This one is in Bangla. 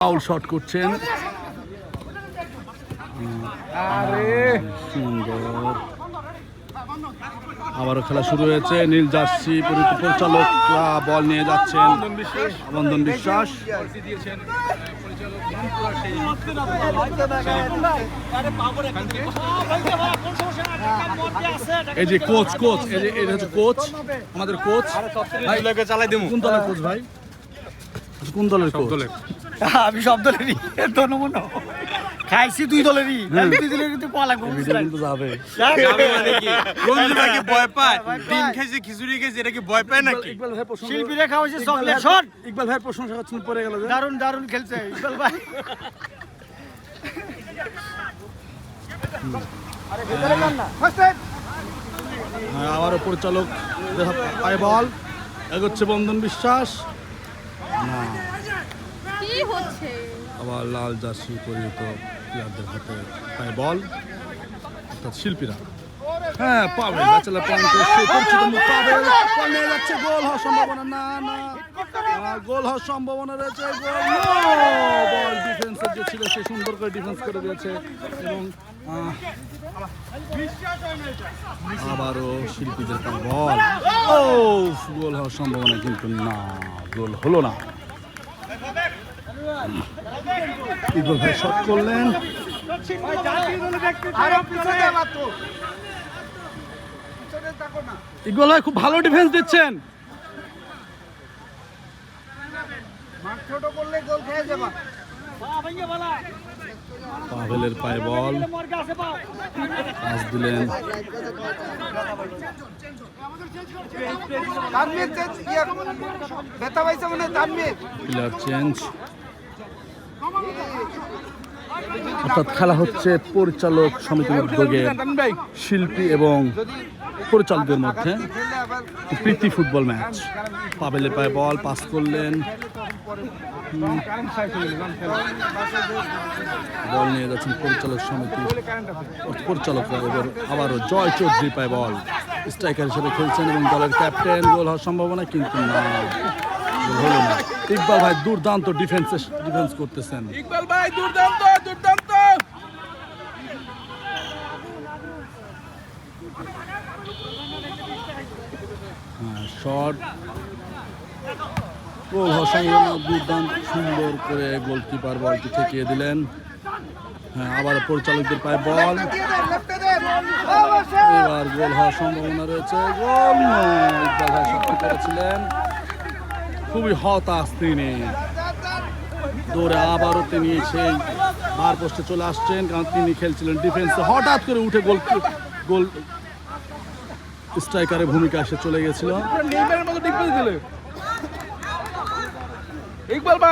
ফাউল শট করছেন। আরে। সুন্দর। আবারও খেলা শুরু হয়েছে নীল জার্সি পরি- পরিচালকরা বল নিয়ে যাচ্ছেন। বন্ধন বিশ্বাস। এই যে কোচ কোচ এই যে এটা হচ্ছে কোচ আমাদের কোচ ভাই চালাই দেবো কোন দলের কোচ ভাই? কোন দলের কোচ আমি সব দলেরই। ধন্য মনে খাইছি দুই দলেরই। দুই দলেরই কিন্তু পালা কিন্তু যাবে। রঞ্জু ভাই ভয় পায়। ডিম খেয়েছে খিচুড়ি খেয়েছে এটা কি ভয় পায় নাকি? ইকবাল ভাই প্রশংসা শিল্পীরা খাওয়াইছে চকলেট শট ইকবাল ভাই প্রশংসা করছেন পরে গেল যে। দারুণ দারুণ খেলছে ইকবাল ভাই। হ্যাঁ, আবারও পরিচালক পায় বল। এগোচ্ছে বন্ধন বিশ্বাস। না। আবার লাল জার্সি পরিহিত প্লেয়ারদের হাতে বল। অর্থাৎ শিল্পীরা। হ্যাঁ পাবেল ব্যাচেলার পয়েন্ট বল যাচ্ছে, গোল হওয়ার সম্ভাবনা না না। গোল হওয়ার সম্ভাবনা রয়েছে, গোল বল ডিফেন্সের যে ছিল, সে সুন্দর করে ডিফেন্স করে দিয়েছে। এবং আবারও শিল্পীদের বল। ও, গোল হওয়ার সম্ভাবনা কিন্তু না। গোল হলো না। ইগল ভাই শট করলেন। ইগল ভাই খুব ভালো ডিফেন্স দিচ্ছেন। পাভেলের পায়ে বল। পাস দিলেন। ব্যথা পাইছে মানে তানমির প্লেয়ার চেঞ্জ অর্থাৎ খেলা হচ্ছে পরিচালক সমিতির উদ্যোগে শিল্পী এবং পরিচালকদের মধ্যে প্রীতি ফুটবল ম্যাচ। পাবেলে পায়ে বল, পাস করলেন। বল নিয়ে যাচ্ছেন পরিচালক সমিতি। পরিচালকরা এবার আবারও জয় চৌধুরী পায় বল। স্ট্রাইকার হিসেবে খেলছেন এবং দলের ক্যাপ্টেন। গোল হওয়ার সম্ভাবনা কিন্তু না। না। ইকবাল ভাই দুর্দান্ত ডিফেন্স ডিফেন্স করতেছেন। ইকবাল ভাই দুর্দান্ত দুর্দান্ত। শট। গোল হওয়ার দুর্দান্ত সুন্দর করে গোলকিপার বলটি ঠেকিয়ে দিলেন। হ্যাঁ আবার পরিচালকদের পায়ে বল। এবার গোল হওয়ার সম্ভাবনা রয়েছে। করেছিলেন খুবই হতাশ তিনি। দৌড়ে আবারও তিনি সেই বার পোস্টে চলে আসছেন, কারণ তিনি খেলছিলেন ডিফেন্সে হঠাৎ করে উঠে গোল গোল স্ট্রাইকারের ভূমিকা এসে চলে গেছিল।